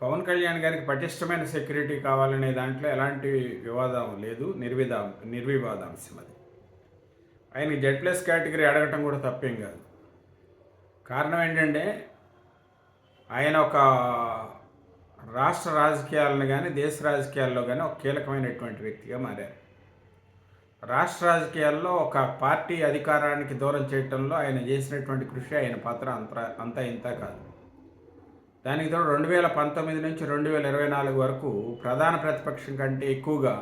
పవన్ కళ్యాణ్ గారికి పటిష్టమైన సెక్యూరిటీ కావాలనే దాంట్లో ఎలాంటి వివాదం లేదు నిర్విధా నిర్వివాదాంశం అది ఆయన జెడ్ ప్లస్ కేటగిరీ అడగటం కూడా తప్పేం కాదు. కారణం ఏంటంటే ఆయన ఒక రాష్ట్ర రాజకీయాలను కానీ దేశ రాజకీయాల్లో కానీ ఒక కీలకమైనటువంటి వ్యక్తిగా మారారు. రాష్ట్ర రాజకీయాల్లో ఒక పార్టీ అధికారానికి దూరం చేయటంలో ఆయన చేసినటువంటి కృషి ఆయన పాత్ర అంత అంతా ఇంత కాదు. దానికి తోడు రెండు వేల పంతొమ్మిది నుంచి రెండు వేల ఇరవై నాలుగు వరకు ప్రధాన ప్రతిపక్షం కంటే ఎక్కువగా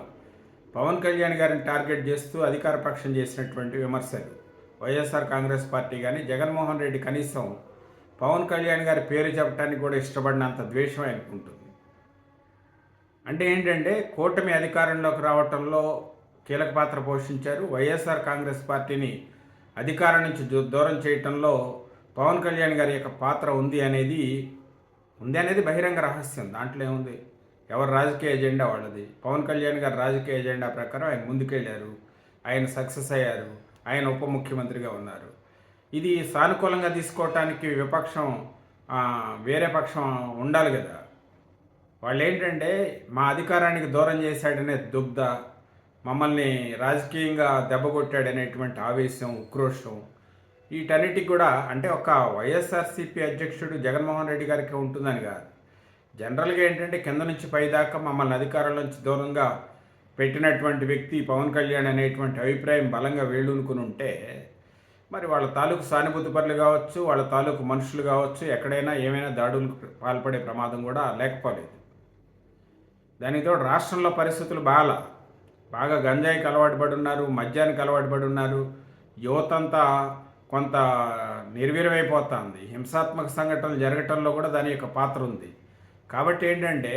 పవన్ కళ్యాణ్ గారిని టార్గెట్ చేస్తూ అధికార పక్షం చేసినటువంటి విమర్శలు. వైఎస్ఆర్ కాంగ్రెస్ పార్టీ కానీ జగన్మోహన్ రెడ్డి కనీసం పవన్ కళ్యాణ్ గారి పేరు చెప్పడానికి కూడా ఇష్టపడినంత ద్వేషం ఆయనకు ఉంటుంది అంటే ఏంటంటే కూటమి అధికారంలోకి రావటంలో కీలక పాత్ర పోషించారు. వైఎస్ఆర్ కాంగ్రెస్ పార్టీని అధికారం నుంచి దూ- దూరం చేయటంలో పవన్ కళ్యాణ్ గారి యొక్క పాత్ర ఉంది అనేది ఉంది అనేది బహిరంగ రహస్యం. దాంట్లో ఏముంది? ఎవరు రాజకీయ ఎజెండా వాళ్ళది? పవన్ కళ్యాణ్ గారి రాజకీయ ఎజెండా ప్రకారం ఆయన ముందుకెళ్ళారు. ఆయన సక్సెస్ అయ్యారు. ఆయన ఉప ముఖ్యమంత్రిగా ఉన్నారు. ఇది సానుకూలంగా తీసుకోవటానికి విపక్షం వేరే పక్షం ఉండాలి కదా. వాళ్ళు ఏంటంటే మా అధికారానికి దూరం చేశాడనే దుగ్ధ మమ్మల్ని రాజకీయంగా దెబ్బకొట్టాడనేటువంటి ఆవేశం ఉక్రోషం వీటన్నిటికి కూడా అంటే ఒక వైఎస్ఆర్సీపీ అధ్యక్షుడు జగన్మోహన్ రెడ్డి గారికి ఉంటుందని కాదు. జనరల్గా ఏంటంటే కింద నుంచి పైదాకా మమ్మల్ని అధికారం నుంచి దూరంగా పెట్టినటువంటి వ్యక్తి పవన్ కళ్యాణ్ అనేటువంటి అభిప్రాయం బలంగా వేళ్ళూనుకుని ఉంటే మరి వాళ్ళ తాలూకు సానుభూతి పనులు కావచ్చు వాళ్ళ తాలూకు మనుషులు కావచ్చు ఎక్కడైనా ఏమైనా దాడులకు పాల్పడే ప్రమాదం కూడా లేకపోలేదు. దానితో రాష్ట్రంలో పరిస్థితులు బాగా బాగా గంజాయికి అలవాటు పడి ఉన్నారు మద్యానికి అలవాటు పడి ఉన్నారు యువతంతా కొంత నిర్వీర్యమైపోతుంది. హింసాత్మక సంఘటనలు జరగటంలో కూడా దాని యొక్క పాత్ర ఉంది. కాబట్టి ఏంటంటే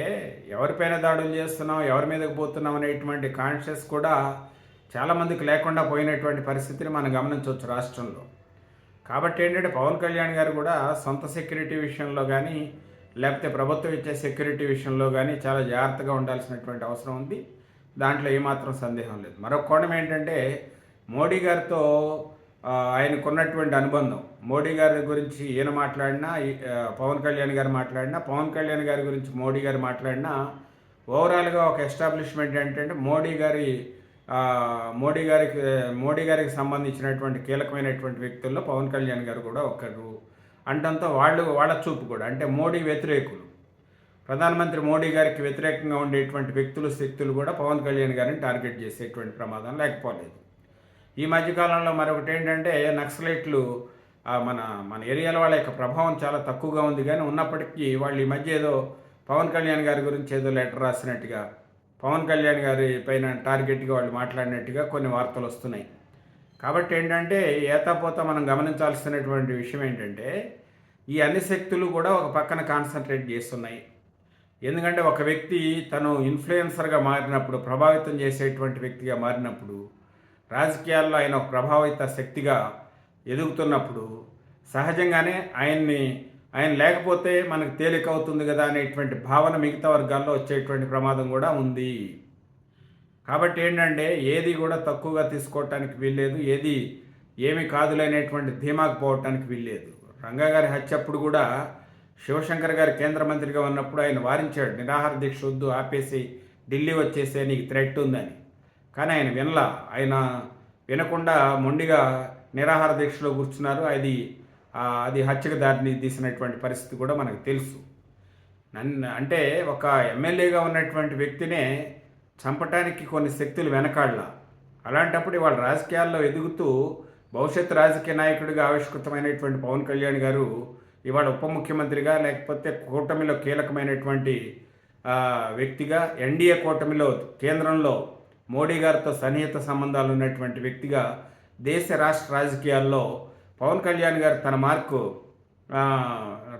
ఎవరిపైన దాడులు చేస్తున్నాం ఎవరి మీదకి పోతున్నాం అనేటువంటి కాన్షియస్ కూడా చాలామందికి లేకుండా పోయినటువంటి పరిస్థితిని మనం గమనించవచ్చు రాష్ట్రంలో. కాబట్టి ఏంటంటే పవన్ కళ్యాణ్ గారు కూడా సొంత సెక్యూరిటీ విషయంలో కానీ లేకపోతే ప్రభుత్వం ఇచ్చే సెక్యూరిటీ విషయంలో కానీ చాలా జాగ్రత్తగా ఉండాల్సినటువంటి అవసరం ఉంది. దాంట్లో ఏమాత్రం సందేహం లేదు. మరొక కోణం ఏంటంటే మోడీ గారితో ఆయనకున్నటువంటి అనుబంధం. మోడీ గారి గురించి ఈయన మాట్లాడినా పవన్ కళ్యాణ్ గారు మాట్లాడినా పవన్ కళ్యాణ్ గారి గురించి మోడీ గారు మాట్లాడినా ఓవరాల్గా ఒక ఎస్టాబ్లిష్మెంట్ ఏంటంటే మోడీ గారి మోడీ గారికి మోడీ గారికి సంబంధించినటువంటి కీలకమైనటువంటి వ్యక్తుల్లో పవన్ కళ్యాణ్ గారు కూడా ఒకరు. అంటంతో వాళ్ళు వాళ్ళ చూపు కూడా. అంటే మోడీ వ్యతిరేకులు. ప్రధానమంత్రి మోడీ గారికి వ్యతిరేకంగా ఉండేటువంటి వ్యక్తులు శక్తులు కూడా పవన్ కళ్యాణ్ గారిని టార్గెట్ చేసేటువంటి ప్రమాదం లేకపోలేదు. ఈ మధ్యకాలంలో మరొకటి ఏంటంటే నక్సలైట్లు మన మన ఏరియాలో వాళ్ళ యొక్క ప్రభావం చాలా తక్కువగా ఉంది. కానీ ఉన్నప్పటికీ వాళ్ళు ఈ మధ్య ఏదో పవన్ కళ్యాణ్ గారి గురించి ఏదో లెటర్ రాసినట్టుగా పవన్ కళ్యాణ్ గారి పైన టార్గెట్గా వాళ్ళు మాట్లాడినట్టుగా కొన్ని వార్తలు వస్తున్నాయి. కాబట్టి ఏంటంటే ఏతాపోత మనం గమనించాల్సినటువంటి విషయం ఏంటంటే ఈ అన్ని శక్తులు కూడా ఒక పక్కన కాన్సన్ట్రేట్ చేస్తున్నాయి. ఎందుకంటే ఒక వ్యక్తి తను ఇన్ఫ్లుయెన్సర్గా మారినప్పుడు ప్రభావితం చేసేటువంటి వ్యక్తిగా మారినప్పుడు రాజకీయాల్లో ఆయన ప్రభావిత శక్తిగా ఎదుగుతున్నప్పుడు సహజంగానే ఆయన్ని ఆయన లేకపోతే మనకు తేలిక అవుతుంది కదా అనేటువంటి భావన మిగతా వర్గాల్లో వచ్చేటువంటి ప్రమాదం కూడా ఉంది. కాబట్టి ఏంటంటే ఏది కూడా తక్కువగా తీసుకోవటానికి వీల్లేదు ఏది ఏమి కాదులనేటువంటి ధీమాకు పోవటానికి వీల్లేదు. రంగా గారి హత్య అప్పుడు కూడా శివశంకర్ గారు కేంద్ర మంత్రిగా ఉన్నప్పుడు ఆయన వారించాడు నిరాహార దీక్ష వద్దు ఆపేసి ఢిల్లీ వచ్చేసే నీకు థ్రెట్ ఉందని. కానీ ఆయన వినలా. ఆయన వినకుండా మొండిగా నిరాహార దీక్షలో కూర్చున్నారు. అది అది హత్యకు దారిని తీసినటువంటి పరిస్థితి కూడా మనకు తెలుసు. నన్ను అంటే ఒక ఎమ్మెల్యేగా ఉన్నటువంటి వ్యక్తినే చంపటానికి కొన్ని శక్తులు వెనకాళ్ళ అలాంటప్పుడు ఇవాళ రాజకీయాల్లో ఎదుగుతూ భవిష్యత్ రాజకీయ నాయకుడిగా ఆవిష్కృతమైనటువంటి పవన్ కళ్యాణ్ గారు ఇవాళ ఉప ముఖ్యమంత్రిగా లేకపోతే కూటమిలో కీలకమైనటువంటి వ్యక్తిగా ఎన్డీఏ కూటమిలో కేంద్రంలో మోడీ గారితో సన్నిహిత సంబంధాలు ఉన్నటువంటి వ్యక్తిగా దేశ రాష్ట్ర రాజకీయాల్లో పవన్ కళ్యాణ్ గారు తన మార్కు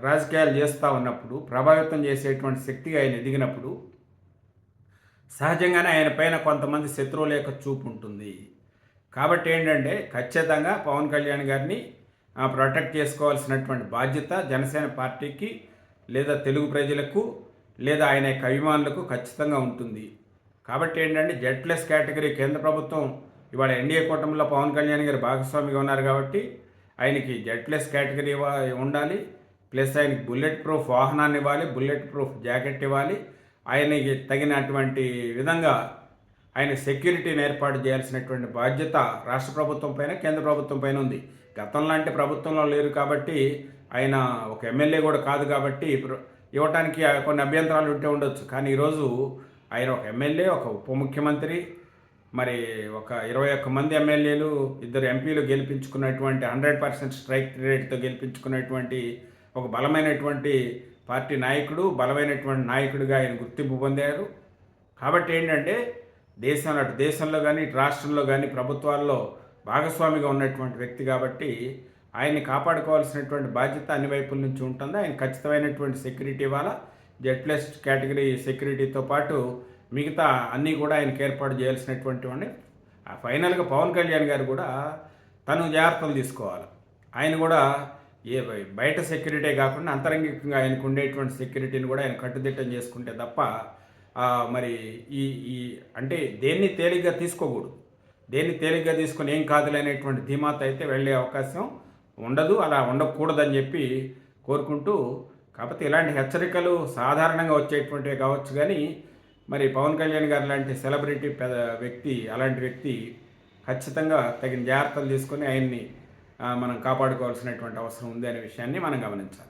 రాజకీయాలు చేస్తూ ఉన్నప్పుడు ప్రభావితం చేసేటువంటి శక్తిగా ఆయన ఎదిగినప్పుడు సహజంగానే ఆయన పైన కొంతమంది శత్రువుల యొక్క చూపు ఉంటుంది. కాబట్టి ఏంటంటే ఖచ్చితంగా పవన్ కళ్యాణ్ గారిని ప్రొటెక్ట్ చేసుకోవాల్సినటువంటి బాధ్యత జనసేన పార్టీకి లేదా తెలుగు ప్రజలకు లేదా ఆయన యొక్క అభిమానులకు ఖచ్చితంగా ఉంటుంది. కాబట్టి ఏంటంటే జెడ్ ప్లస్ కేటగిరీ కేంద్ర ప్రభుత్వం ఇవాళ ఎన్డీఏ కూటమిలో పవన్ కళ్యాణ్ గారు భాగస్వామిగా ఉన్నారు కాబట్టి ఆయనకి జెడ్ ప్లస్ కేటగిరీ ఇవ్వ- ఉండాలి. ప్లస్ ఆయనకి బుల్లెట్ ప్రూఫ్ వాహనాన్ని ఇవ్వాలి బుల్లెట్ ప్రూఫ్ జాకెట్ ఇవ్వాలి. ఆయనకి తగినటువంటి విధంగా ఆయన సెక్యూరిటీని ఏర్పాటు చేయాల్సినటువంటి బాధ్యత రాష్ట్ర ప్రభుత్వం పైన కేంద్ర ప్రభుత్వం పైన ఉంది. గతంలో అంటే ప్రభుత్వంలో లేరు కాబట్టి ఆయన ఒక ఎమ్మెల్యే కూడా కాదు కాబట్టి ఇవ్వటానికి కొన్ని అభ్యంతరాలు ఉంటే ఉండొచ్చు. కానీ ఈరోజు ఆయన ఒక ఎమ్మెల్యే ఒక ఉప ముఖ్యమంత్రి మరి ఒక ఇరవై ఒక్క మంది ఎమ్మెల్యేలు ఇద్దరు ఎంపీలు గెలిపించుకున్నటువంటి హండ్రెడ్ పర్సెంట్ స్ట్రైక్ రేట్తో గెలిపించుకున్నటువంటి ఒక బలమైనటువంటి పార్టీ నాయకుడు బలమైనటువంటి నాయకుడిగా ఆయన గుర్తింపు పొందారు. కాబట్టి ఏంటంటే దేశంలో అటు దేశంలో కానీ ఇటు రాష్ట్రంలో కానీ ప్రభుత్వాల్లో భాగస్వామిగా ఉన్నటువంటి వ్యక్తి కాబట్టి ఆయన్ని కాపాడుకోవాల్సినటువంటి బాధ్యత అన్ని వైపుల నుంచి ఉంటుంది. ఆయన ఖచ్చితమైనటువంటి సెక్యూరిటీ ఇవ్వాలా? జెడ్ ప్లస్ కేటగిరీ సెక్యూరిటీతో పాటు మిగతా అన్నీ కూడా ఆయనకి ఏర్పాటు చేయాల్సినటువంటి వాడిని ఆ ఫైనల్గా పవన్ కళ్యాణ్ గారు కూడా తను జాగ్రత్తలు తీసుకోవాలి. ఆయన కూడా ఏ బయట సెక్యూరిటీ కాకుండా అంతరంగికంగా ఆయనకు ఉండేటువంటి సెక్యూరిటీని కూడా ఆయన కట్టుదిట్టం చేసుకుంటే తప్ప మరి ఈ ఈ అంటే దేన్ని తేలిగ్గా తీసుకోకూడదు. దేన్ని తేలిగ్గా తీసుకొని ఏం కాదులే అనేటువంటి ధీమాత అయితే వెళ్ళే అవకాశం ఉండదు అలా ఉండకూడదని చెప్పి కోరుకుంటూ కాకపోతే ఇలాంటి హెచ్చరికలు సాధారణంగా వచ్చేటువంటివి కావచ్చు కానీ మరి పవన్ కళ్యాణ్ గారు లాంటి సెలబ్రిటీ పెద్ద వ్యక్తి అలాంటి వ్యక్తి ఖచ్చితంగా తగిన జాగ్రత్తలు తీసుకొని ఆయన్ని మనం కాపాడుకోవాల్సినటువంటి అవసరం ఉంది అనే విషయాన్ని మనం గమనించాలి.